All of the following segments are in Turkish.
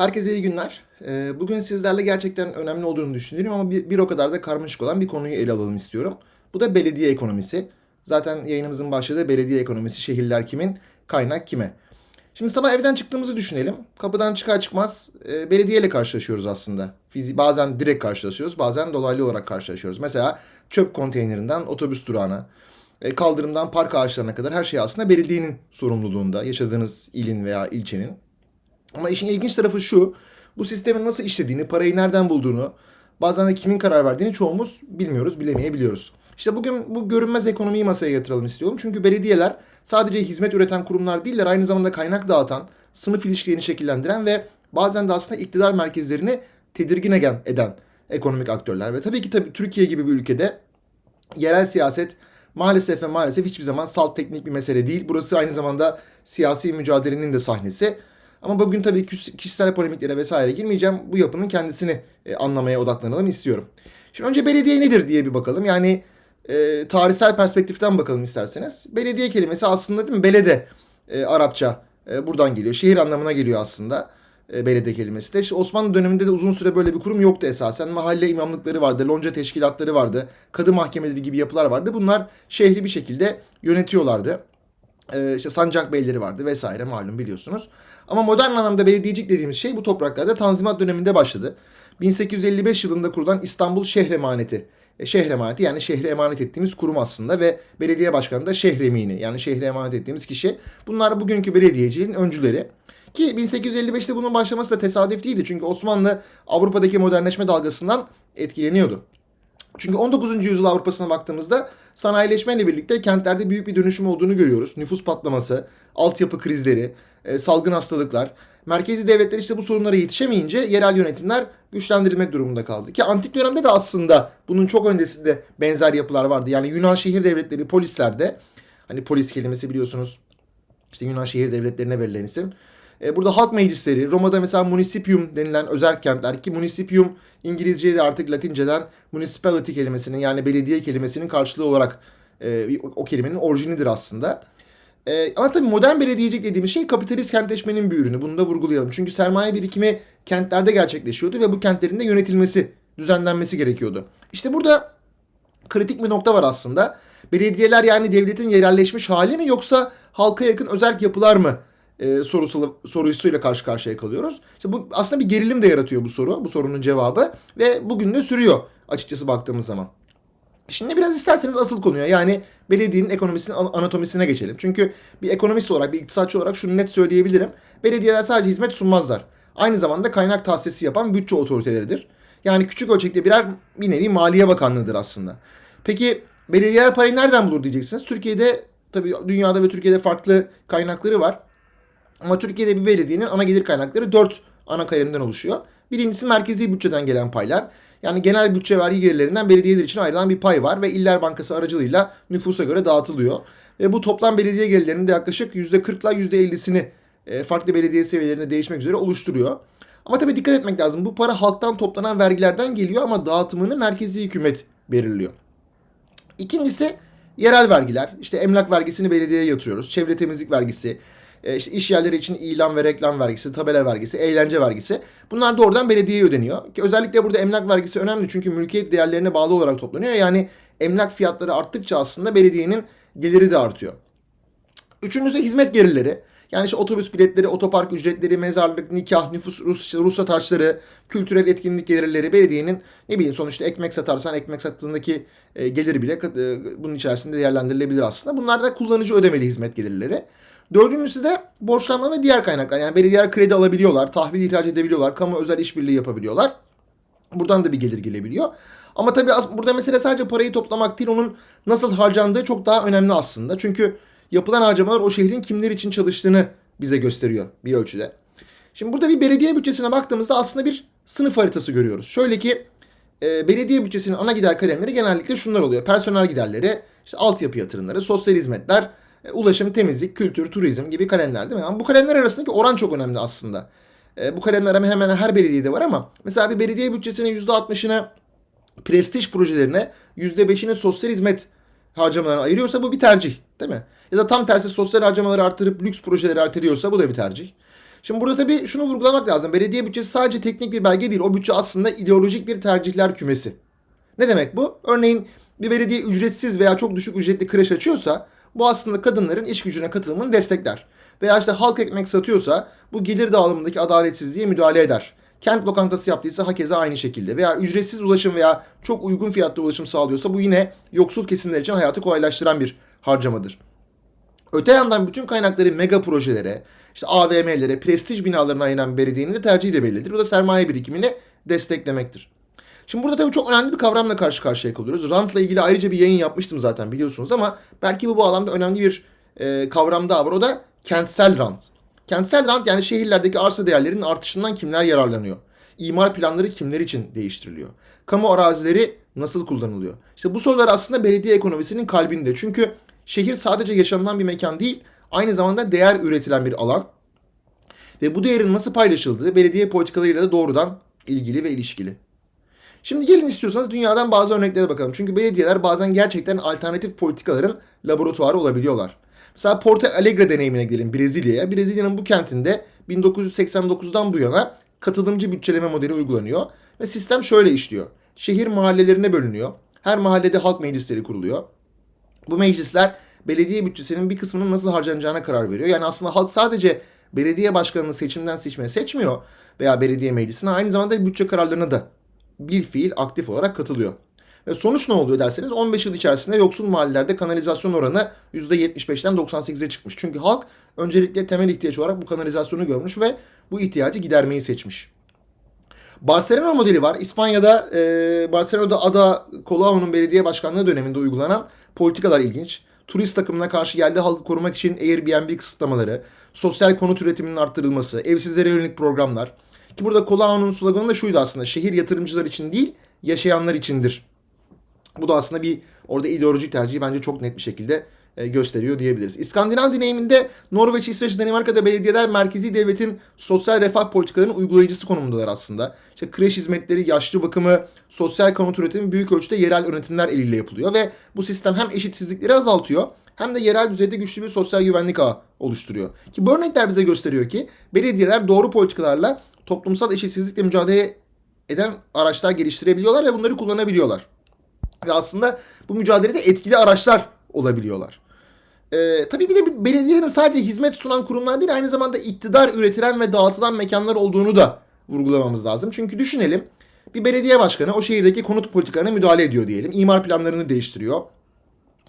Herkese iyi günler. Ee, Bugün sizlerle gerçekten önemli olduğunu düşünüyorum ama bir, o kadar da karmaşık olan bir konuyu ele alalım istiyorum. Bu da belediye ekonomisi. Zaten yayınımızın başladığı belediye ekonomisi, şehirler kimin, kaynak kime. Şimdi sabah evden çıktığımızı düşünelim. Kapıdan çıkar çıkmaz e, belediyeyle karşılaşıyoruz aslında. Bazen direkt karşılaşıyoruz, bazen dolaylı olarak karşılaşıyoruz. Mesela çöp konteynerinden otobüs durağına, e, kaldırımdan park ağaçlarına kadar her şey aslında belediyenin sorumluluğunda, yaşadığınız ilin veya ilçenin. Ama işin ilginç tarafı şu. Bu sistemin nasıl işlediğini, parayı nereden bulduğunu, bazen de kimin karar verdiğini çoğumuz bilmiyoruz, bilemeyebiliyoruz. İşte bugün bu görünmez ekonomiyi masaya yatıralım istiyorum. Çünkü belediyeler sadece hizmet üreten kurumlar değiller, aynı zamanda kaynak dağıtan, sınıf ilişkilerini şekillendiren ve bazen de aslında iktidar merkezlerini tedirgin eden, ekonomik aktörler. Ve tabii ki tabii Türkiye gibi bir ülkede yerel siyaset maalesef ve maalesef hiçbir zaman salt teknik bir mesele değil. Burası aynı zamanda siyasi mücadelenin de sahnesi. Ama bugün tabii ki kişisel polemiklere vesaire girmeyeceğim. Bu yapının kendisini e, anlamaya odaklanalım istiyorum. Şimdi önce belediye nedir diye bir bakalım. Yani e, tarihsel perspektiften bakalım isterseniz. Belediye kelimesi aslında değil mi? Belede e, Arapça e, buradan geliyor. Şehir anlamına geliyor aslında e, belediye kelimesi de. İşte Osmanlı döneminde de uzun süre böyle bir kurum yoktu esasen. Mahalle imamlıkları vardı, lonca teşkilatları vardı, kadı mahkemeleri gibi yapılar vardı. Bunlar şehri bir şekilde yönetiyorlardı. E, işte sancak beyleri vardı vesaire malum biliyorsunuz. Ama modern anlamda belediyecilik dediğimiz şey bu topraklarda Tanzimat döneminde başladı. 1855 yılında kurulan İstanbul Şehir Emaneti. E, şehir emaneti yani şehre emanet ettiğimiz kurum aslında ve belediye başkanı da şehremini yani şehre emanet ettiğimiz kişi. Bunlar bugünkü belediyeciliğin öncüleri. Ki 1855'te bunun başlaması da tesadüf değildi. Çünkü Osmanlı Avrupa'daki modernleşme dalgasından etkileniyordu. Çünkü 19. yüzyıl Avrupa'sına baktığımızda sanayileşmeyle birlikte kentlerde büyük bir dönüşüm olduğunu görüyoruz. Nüfus patlaması, altyapı krizleri, e, salgın hastalıklar. Merkezi devletler işte bu sorunlara yetişemeyince yerel yönetimler güçlendirilmek durumunda kaldı. Ki antik dönemde de aslında bunun çok öncesinde benzer yapılar vardı. Yani Yunan şehir devletleri polislerde hani polis kelimesi biliyorsunuz işte Yunan şehir devletlerine verilen isim. E, burada halk meclisleri, Roma'da mesela municipium denilen özel kentler ki municipium İngilizce'de artık Latinceden municipality kelimesinin yani belediye kelimesinin karşılığı olarak e, o kelimenin orijinidir aslında. E, ama tabii modern belediyecilik dediğimiz şey kapitalist kentleşmenin bir ürünü. Bunu da vurgulayalım. Çünkü sermaye birikimi kentlerde gerçekleşiyordu ve bu kentlerin de yönetilmesi, düzenlenmesi gerekiyordu. İşte burada kritik bir nokta var aslında. Belediyeler yani devletin yerelleşmiş hali mi yoksa halka yakın özel yapılar mı e, sorusu, sorusuyla karşı karşıya kalıyoruz. İşte bu aslında bir gerilim de yaratıyor bu soru, bu sorunun cevabı ve bugün de sürüyor açıkçası baktığımız zaman. Şimdi biraz isterseniz asıl konuya yani belediyenin ekonomisinin anatomisine geçelim. Çünkü bir ekonomist olarak, bir iktisatçı olarak şunu net söyleyebilirim. Belediyeler sadece hizmet sunmazlar. Aynı zamanda kaynak tahsisi yapan bütçe otoriteleridir. Yani küçük ölçekte birer bir nevi maliye bakanlığıdır aslında. Peki belediyeler parayı nereden bulur diyeceksiniz. Türkiye'de tabii dünyada ve Türkiye'de farklı kaynakları var. Ama Türkiye'de bir belediyenin ana gelir kaynakları 4 ana kalemden oluşuyor. Birincisi merkezi bütçeden gelen paylar. Yani genel bütçe vergi gelirlerinden belediyeler için ayrılan bir pay var ve İller Bankası aracılığıyla nüfusa göre dağıtılıyor. Ve bu toplam belediye gelirlerinin de yaklaşık %40 ile %50'sini e, farklı belediye seviyelerinde değişmek üzere oluşturuyor. Ama tabii dikkat etmek lazım. Bu para halktan toplanan vergilerden geliyor ama dağıtımını merkezi hükümet belirliyor. İkincisi yerel vergiler. İşte emlak vergisini belediyeye yatırıyoruz. Çevre temizlik vergisi, e, işte iş yerleri için ilan ve reklam vergisi, tabela vergisi, eğlence vergisi. Bunlar doğrudan belediyeye ödeniyor. Ki özellikle burada emlak vergisi önemli çünkü mülkiyet değerlerine bağlı olarak toplanıyor. Yani emlak fiyatları arttıkça aslında belediyenin geliri de artıyor. Üçüncüsü hizmet gelirleri. Yani işte otobüs biletleri, otopark ücretleri, mezarlık, nikah, nüfus, Rus, işte ruhsat harçları, kültürel etkinlik gelirleri belediyenin ne bileyim sonuçta ekmek satarsan ekmek sattığındaki e, geliri bile e, bunun içerisinde değerlendirilebilir aslında. Bunlar da kullanıcı ödemeli hizmet gelirleri. Dördüncüsü de borçlanma ve diğer kaynaklar. Yani belediyeler kredi alabiliyorlar, tahvil ihraç edebiliyorlar, kamu özel işbirliği yapabiliyorlar. Buradan da bir gelir gelebiliyor. Ama tabii burada mesele sadece parayı toplamak değil, onun nasıl harcandığı çok daha önemli aslında. Çünkü yapılan harcamalar o şehrin kimler için çalıştığını bize gösteriyor bir ölçüde. Şimdi burada bir belediye bütçesine baktığımızda aslında bir sınıf haritası görüyoruz. Şöyle ki e, belediye bütçesinin ana gider kalemleri genellikle şunlar oluyor. Personel giderleri, işte altyapı yatırımları, sosyal hizmetler, e, ulaşım, temizlik, kültür, turizm gibi kalemler değil mi? Ama bu kalemler arasındaki oran çok önemli aslında. E, bu kalemler hemen hemen her belediyede var ama mesela bir belediye bütçesinin %60'ını prestij projelerine, %5'ini sosyal hizmet harcamalarına ayırıyorsa bu bir tercih değil mi? Ya da tam tersi sosyal harcamaları artırıp lüks projeleri artırıyorsa bu da bir tercih. Şimdi burada tabii şunu vurgulamak lazım. Belediye bütçesi sadece teknik bir belge değil. O bütçe aslında ideolojik bir tercihler kümesi. Ne demek bu? Örneğin bir belediye ücretsiz veya çok düşük ücretli kreş açıyorsa bu aslında kadınların iş gücüne katılımını destekler. Veya işte halk ekmek satıyorsa bu gelir dağılımındaki adaletsizliğe müdahale eder. Kent lokantası yaptıysa hakeza aynı şekilde. Veya ücretsiz ulaşım veya çok uygun fiyatta ulaşım sağlıyorsa bu yine yoksul kesimler için hayatı kolaylaştıran bir harcamadır. Öte yandan bütün kaynakları mega projelere, işte AVM'lere, prestij binalarına ayıran belediyenin de tercihi de bellidir. Bu da sermaye birikimini desteklemektir. Şimdi burada tabii çok önemli bir kavramla karşı karşıya kalıyoruz. Rantla ilgili ayrıca bir yayın yapmıştım zaten biliyorsunuz ama belki bu bağlamda önemli bir e, kavram daha var. O da kentsel rant. Kentsel rant yani şehirlerdeki arsa değerlerinin artışından kimler yararlanıyor? İmar planları kimler için değiştiriliyor? Kamu arazileri nasıl kullanılıyor? İşte bu sorular aslında belediye ekonomisinin kalbinde. Çünkü şehir sadece yaşanılan bir mekan değil, aynı zamanda değer üretilen bir alan. Ve bu değerin nasıl paylaşıldığı belediye politikalarıyla da doğrudan ilgili ve ilişkili. Şimdi gelin istiyorsanız dünyadan bazı örneklere bakalım. Çünkü belediyeler bazen gerçekten alternatif politikaların laboratuvarı olabiliyorlar. Mesela Porto Alegre deneyimine gidelim Brezilya'ya. Brezilya'nın bu kentinde 1989'dan bu yana katılımcı bütçeleme modeli uygulanıyor. Ve sistem şöyle işliyor. Şehir mahallelerine bölünüyor. Her mahallede halk meclisleri kuruluyor. Bu meclisler belediye bütçesinin bir kısmının nasıl harcanacağına karar veriyor. Yani aslında halk sadece belediye başkanını seçimden seçmeye seçmiyor veya belediye meclisine aynı zamanda bütçe kararlarına da bir fiil aktif olarak katılıyor. Ve sonuç ne oluyor derseniz 15 yıl içerisinde yoksul mahallelerde kanalizasyon oranı %75'ten 98'e çıkmış. Çünkü halk öncelikle temel ihtiyaç olarak bu kanalizasyonu görmüş ve bu ihtiyacı gidermeyi seçmiş. Barcelona modeli var. İspanya'da e, Barcelona'da Ada Colao'nun belediye başkanlığı döneminde uygulanan politikalar ilginç. Turist takımına karşı yerli halkı korumak için Airbnb kısıtlamaları, sosyal konut üretiminin arttırılması, evsizlere yönelik programlar. Ki burada Colao'nun sloganı da şuydu aslında. Şehir yatırımcılar için değil, yaşayanlar içindir. Bu da aslında bir orada ideolojik tercihi bence çok net bir şekilde e, gösteriyor diyebiliriz. İskandinav deneyiminde Norveç, İsveç, Danimarka'da belediyeler merkezi devletin sosyal refah politikalarının uygulayıcısı konumundalar aslında. İşte kreş hizmetleri, yaşlı bakımı, sosyal konut üretimi büyük ölçüde yerel yönetimler eliyle yapılıyor ve bu sistem hem eşitsizlikleri azaltıyor hem de yerel düzeyde güçlü bir sosyal güvenlik ağı oluşturuyor. Ki bu örnekler bize gösteriyor ki belediyeler doğru politikalarla toplumsal eşitsizlikle mücadele eden araçlar geliştirebiliyorlar ve bunları kullanabiliyorlar. Ve aslında bu mücadelede etkili araçlar olabiliyorlar. Ee, tabii bir de belediyenin sadece hizmet sunan kurumlar değil aynı zamanda iktidar üretilen ve dağıtılan mekanlar olduğunu da vurgulamamız lazım. Çünkü düşünelim bir belediye başkanı o şehirdeki konut politikalarına müdahale ediyor diyelim. İmar planlarını değiştiriyor.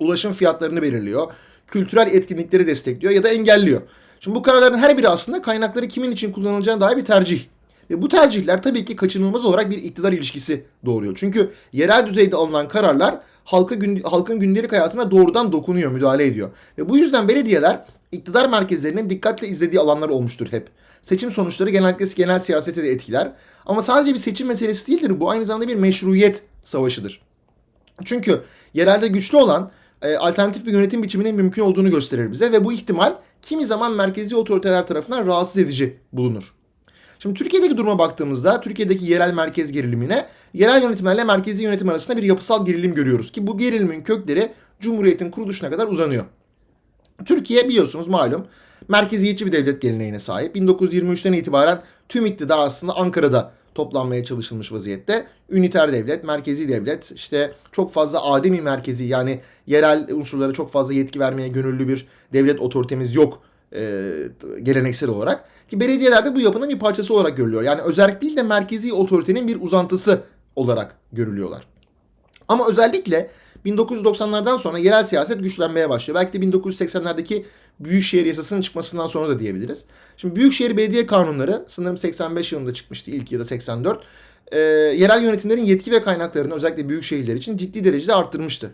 Ulaşım fiyatlarını belirliyor. Kültürel etkinlikleri destekliyor ya da engelliyor. Şimdi bu kararların her biri aslında kaynakları kimin için kullanılacağına dair bir tercih. Ve bu tercihler tabii ki kaçınılmaz olarak bir iktidar ilişkisi doğuruyor. Çünkü yerel düzeyde alınan kararlar halka gün, halkın gündelik hayatına doğrudan dokunuyor, müdahale ediyor. Ve bu yüzden belediyeler iktidar merkezlerinin dikkatle izlediği alanlar olmuştur hep. Seçim sonuçları genellikle genel siyasete de etkiler. Ama sadece bir seçim meselesi değildir. Bu aynı zamanda bir meşruiyet savaşıdır. Çünkü yerelde güçlü olan e, alternatif bir yönetim biçiminin mümkün olduğunu gösterir bize ve bu ihtimal kimi zaman merkezi otoriteler tarafından rahatsız edici bulunur. Şimdi Türkiye'deki duruma baktığımızda Türkiye'deki yerel merkez gerilimine yerel yönetimlerle merkezi yönetim arasında bir yapısal gerilim görüyoruz ki bu gerilimin kökleri Cumhuriyet'in kuruluşuna kadar uzanıyor. Türkiye biliyorsunuz malum merkeziyetçi bir devlet geleneğine sahip. 1923'ten itibaren tüm iktidar aslında Ankara'da toplanmaya çalışılmış vaziyette. Üniter devlet, merkezi devlet, işte çok fazla ademi merkezi yani yerel unsurlara çok fazla yetki vermeye gönüllü bir devlet otoritemiz yok e, geleneksel olarak. Ki belediyelerde bu yapının bir parçası olarak görülüyor. Yani özellik değil de merkezi otoritenin bir uzantısı olarak görülüyorlar. Ama özellikle 1990'lardan sonra yerel siyaset güçlenmeye başlıyor. Belki de 1980'lerdeki Büyükşehir Yasası'nın çıkmasından sonra da diyebiliriz. Şimdi Büyükşehir Belediye Kanunları sanırım 85 yılında çıkmıştı ilk ya da 84. E, yerel yönetimlerin yetki ve kaynaklarını özellikle büyük şehirler için ciddi derecede arttırmıştı.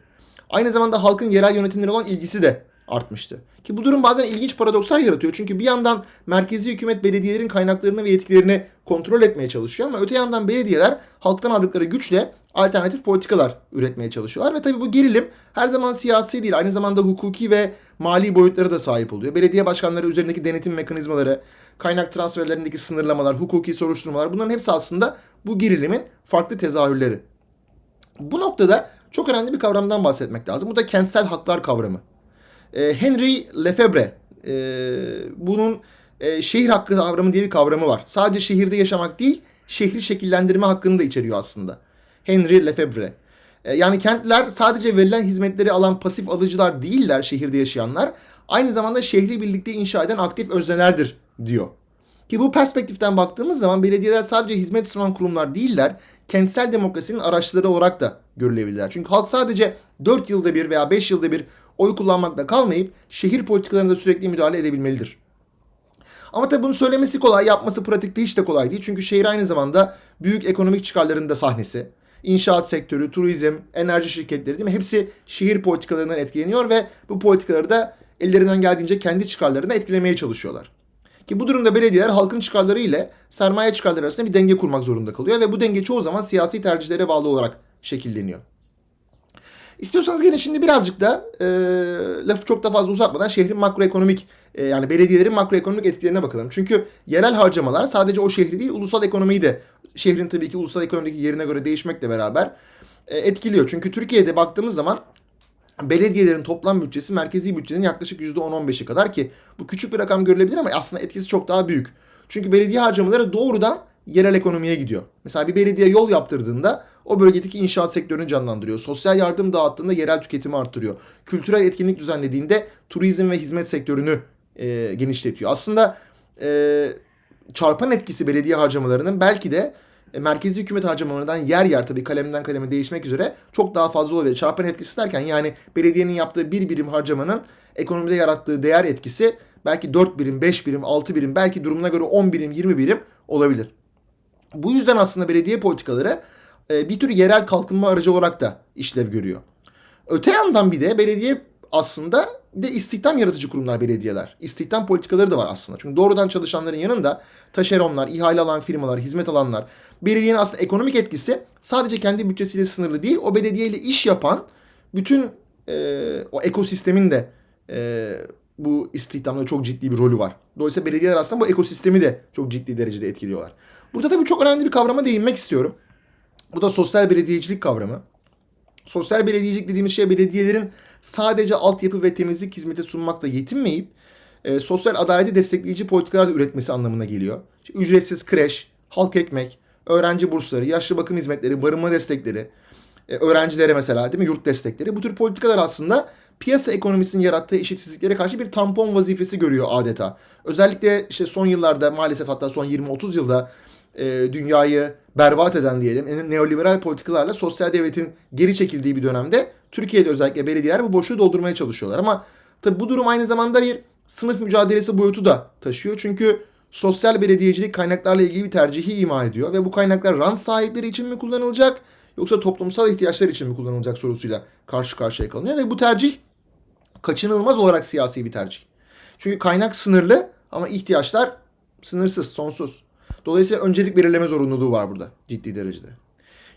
Aynı zamanda halkın yerel yönetimlere olan ilgisi de artmıştı. Ki bu durum bazen ilginç paradokslar yaratıyor. Çünkü bir yandan merkezi hükümet belediyelerin kaynaklarını ve yetkilerini kontrol etmeye çalışıyor ama öte yandan belediyeler halktan aldıkları güçle alternatif politikalar üretmeye çalışıyorlar. Ve tabii bu gerilim her zaman siyasi değil aynı zamanda hukuki ve mali boyutlara da sahip oluyor. Belediye başkanları üzerindeki denetim mekanizmaları, kaynak transferlerindeki sınırlamalar, hukuki soruşturmalar bunların hepsi aslında bu gerilimin farklı tezahürleri. Bu noktada çok önemli bir kavramdan bahsetmek lazım. Bu da kentsel haklar kavramı. Henry Lefebvre bunun e, şehir hakkı kavramı diye bir kavramı var. Sadece şehirde yaşamak değil, şehri şekillendirme hakkını da içeriyor aslında. Henry Lefebvre. E, yani kentler sadece verilen hizmetleri alan pasif alıcılar değiller şehirde yaşayanlar. Aynı zamanda şehri birlikte inşa eden aktif öznelerdir diyor. Ki bu perspektiften baktığımız zaman belediyeler sadece hizmet sunan kurumlar değiller, kentsel demokrasinin araçları olarak da görülebilirler. Çünkü halk sadece 4 yılda bir veya 5 yılda bir oy kullanmakla kalmayıp şehir politikalarında sürekli müdahale edebilmelidir. Ama tabii bunu söylemesi kolay, yapması pratikte hiç de kolay değil. Çünkü şehir aynı zamanda büyük ekonomik çıkarların da sahnesi. İnşaat sektörü, turizm, enerji şirketleri değil mi? Hepsi şehir politikalarından etkileniyor ve bu politikaları da ellerinden geldiğince kendi çıkarlarını etkilemeye çalışıyorlar. Ki bu durumda belediyeler halkın çıkarları ile sermaye çıkarları arasında bir denge kurmak zorunda kalıyor ve bu denge çoğu zaman siyasi tercihlere bağlı olarak şekilleniyor. İstiyorsanız gene şimdi birazcık da e, lafı çok da fazla uzatmadan şehrin makroekonomik e, yani belediyelerin makroekonomik etkilerine bakalım. Çünkü yerel harcamalar sadece o şehri değil ulusal ekonomiyi de şehrin tabii ki ulusal ekonomideki yerine göre değişmekle beraber e, etkiliyor. Çünkü Türkiye'de baktığımız zaman belediyelerin toplam bütçesi merkezi bütçenin yaklaşık %10-15'i kadar ki bu küçük bir rakam görülebilir ama aslında etkisi çok daha büyük. Çünkü belediye harcamaları doğrudan yerel ekonomiye gidiyor. Mesela bir belediye yol yaptırdığında o bölgedeki inşaat sektörünü canlandırıyor. Sosyal yardım dağıttığında yerel tüketimi arttırıyor. Kültürel etkinlik düzenlediğinde turizm ve hizmet sektörünü e, genişletiyor. Aslında e, çarpan etkisi belediye harcamalarının belki de e, merkezi hükümet harcamalarından yer yer tabii kalemden kaleme değişmek üzere çok daha fazla olabilir. Çarpan etkisi derken yani belediyenin yaptığı bir birim harcamanın ekonomide yarattığı değer etkisi belki 4 birim, 5 birim, 6 birim, belki durumuna göre 10 birim, 20 birim olabilir. Bu yüzden aslında belediye politikaları e, bir tür yerel kalkınma aracı olarak da işlev görüyor. Öte yandan bir de belediye aslında de istihdam yaratıcı kurumlar belediyeler. İstihdam politikaları da var aslında. Çünkü doğrudan çalışanların yanında taşeronlar, ihale alan firmalar, hizmet alanlar. Belediyenin aslında ekonomik etkisi sadece kendi bütçesiyle sınırlı değil. O belediyeyle iş yapan bütün e, o ekosistemin de e, bu istihdamda çok ciddi bir rolü var. Dolayısıyla belediyeler aslında bu ekosistemi de çok ciddi derecede etkiliyorlar. Burada tabii çok önemli bir kavrama değinmek istiyorum. Bu da sosyal belediyecilik kavramı. Sosyal belediyecilik dediğimiz şey belediyelerin sadece altyapı ve temizlik hizmeti sunmakla yetinmeyip e, sosyal adaleti destekleyici politikalar da üretmesi anlamına geliyor. İşte ücretsiz kreş, halk ekmek, öğrenci bursları, yaşlı bakım hizmetleri, barınma destekleri, e, öğrencilere mesela değil mi yurt destekleri. Bu tür politikalar aslında piyasa ekonomisinin yarattığı eşitsizliklere karşı bir tampon vazifesi görüyor adeta. Özellikle işte son yıllarda maalesef hatta son 20-30 yılda e, dünyayı berbat eden diyelim neoliberal politikalarla sosyal devletin geri çekildiği bir dönemde Türkiye'de özellikle belediyeler bu boşluğu doldurmaya çalışıyorlar. Ama tabi bu durum aynı zamanda bir sınıf mücadelesi boyutu da taşıyor. Çünkü sosyal belediyecilik kaynaklarla ilgili bir tercihi ima ediyor ve bu kaynaklar rant sahipleri için mi kullanılacak yoksa toplumsal ihtiyaçlar için mi kullanılacak sorusuyla karşı karşıya kalınıyor ve bu tercih kaçınılmaz olarak siyasi bir tercih. Çünkü kaynak sınırlı ama ihtiyaçlar sınırsız, sonsuz. Dolayısıyla öncelik belirleme zorunluluğu var burada ciddi derecede.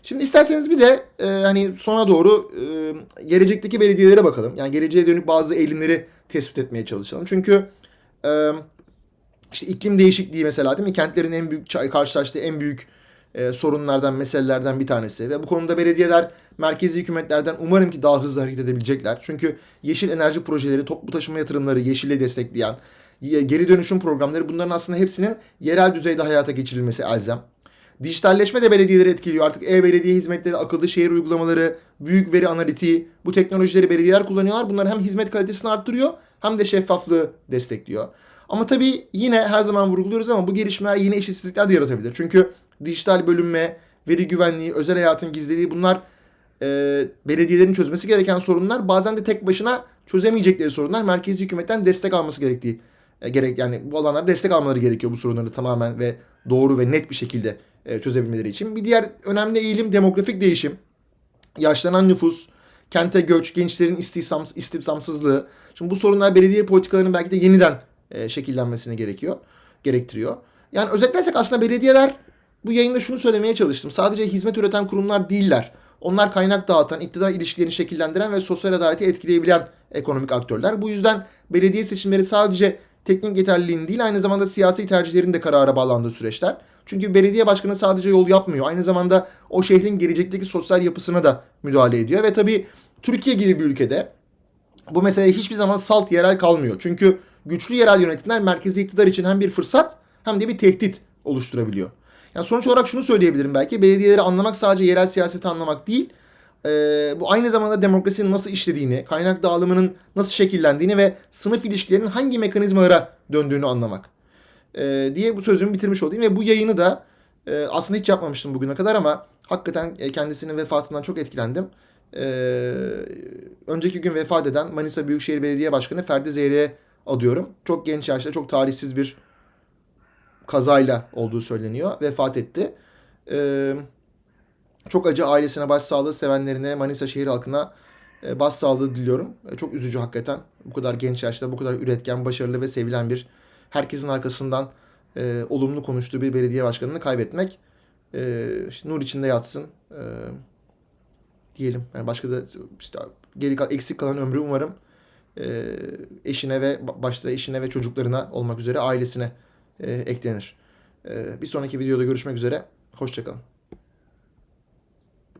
Şimdi isterseniz bir de e, hani sona doğru e, gelecekteki belediyelere bakalım. Yani geleceğe dönük bazı eğilimleri tespit etmeye çalışalım. Çünkü e, işte iklim değişikliği mesela değil mi? Kentlerin en büyük karşılaştığı en büyük e, sorunlardan, meselelerden bir tanesi. Ve bu konuda belediyeler merkezi hükümetlerden umarım ki daha hızlı hareket edebilecekler. Çünkü yeşil enerji projeleri, toplu taşıma yatırımları, yeşile destekleyen, geri dönüşüm programları bunların aslında hepsinin yerel düzeyde hayata geçirilmesi elzem. Dijitalleşme de belediyeleri etkiliyor. Artık e-belediye hizmetleri, akıllı şehir uygulamaları, büyük veri analitiği, bu teknolojileri belediyeler kullanıyorlar. Bunlar hem hizmet kalitesini arttırıyor hem de şeffaflığı destekliyor. Ama tabii yine her zaman vurguluyoruz ama bu gelişmeler yine eşitsizlikler de yaratabilir. Çünkü dijital bölünme, veri güvenliği, özel hayatın gizliliği bunlar e, belediyelerin çözmesi gereken sorunlar. Bazen de tek başına çözemeyecekleri sorunlar. Merkezi hükümetten destek alması gerektiği e, gerek yani bu alanlara destek almaları gerekiyor bu sorunları tamamen ve doğru ve net bir şekilde e, çözebilmeleri için. Bir diğer önemli eğilim demografik değişim. Yaşlanan nüfus, kente göç, gençlerin istihdam, istihdamsızlığı. Şimdi bu sorunlar belediye politikalarının belki de yeniden e, şekillenmesine gerekiyor, gerektiriyor. Yani özetlersek aslında belediyeler bu yayında şunu söylemeye çalıştım. Sadece hizmet üreten kurumlar değiller. Onlar kaynak dağıtan, iktidar ilişkilerini şekillendiren ve sosyal adaleti etkileyebilen ekonomik aktörler. Bu yüzden belediye seçimleri sadece teknik yeterliliğin değil aynı zamanda siyasi tercihlerin de karara bağlandığı süreçler. Çünkü belediye başkanı sadece yol yapmıyor. Aynı zamanda o şehrin gelecekteki sosyal yapısına da müdahale ediyor. Ve tabii Türkiye gibi bir ülkede bu mesele hiçbir zaman salt yerel kalmıyor. Çünkü güçlü yerel yönetimler merkezi iktidar için hem bir fırsat hem de bir tehdit oluşturabiliyor. Yani sonuç olarak şunu söyleyebilirim belki. Belediyeleri anlamak sadece yerel siyaseti anlamak değil. Ee, bu aynı zamanda demokrasinin nasıl işlediğini, kaynak dağılımının nasıl şekillendiğini ve sınıf ilişkilerinin hangi mekanizmalara döndüğünü anlamak. Ee, diye bu sözümü bitirmiş olayım ve bu yayını da e, aslında hiç yapmamıştım bugüne kadar ama hakikaten e, kendisinin vefatından çok etkilendim. Ee, önceki gün vefat eden Manisa Büyükşehir Belediye Başkanı Ferdi Zeyrek'e adıyorum. Çok genç yaşta çok talihsiz bir kazayla olduğu söyleniyor. Vefat etti. Ee, çok acı ailesine başsağlığı, sevenlerine, Manisa şehir halkına e, başsağlığı diliyorum. E, çok üzücü hakikaten. Bu kadar genç yaşta, bu kadar üretken, başarılı ve sevilen bir herkesin arkasından e, olumlu konuştuğu bir belediye başkanını kaybetmek. E, işte nur içinde yatsın. E, diyelim. Yani başka da işte geri kal eksik kalan ömrü umarım e, eşine ve başta eşine ve çocuklarına olmak üzere ailesine e, eklenir. E, bir sonraki videoda görüşmek üzere. Hoşçakalın.